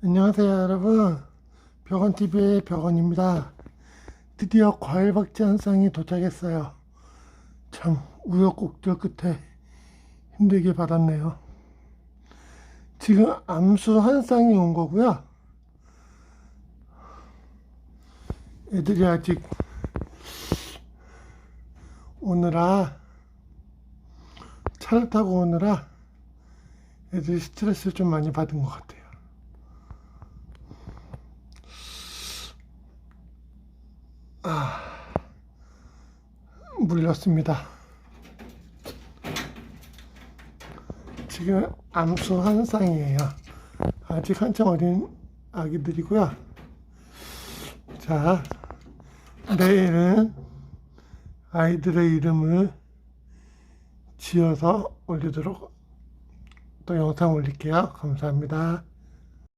안녕하세요 여러분. 벽원TV의 벽원입니다. 드디어 과일박쥐 한 쌍이 도착했어요. 참 우여곡절 끝에 힘들게 받았네요. 지금 암수 한 쌍이 온 거고요. 애들이 아직 오느라 차를 타고 오느라 애들이 스트레스를 좀 많이 받은 것 같아요 물렸습니다. 지금 암수 한 쌍이에요. 아직 한참 어린 아기들이고요. 자, 내일은 아이들의 이름을 지어서 올리도록 또 영상 올릴게요. 감사합니다.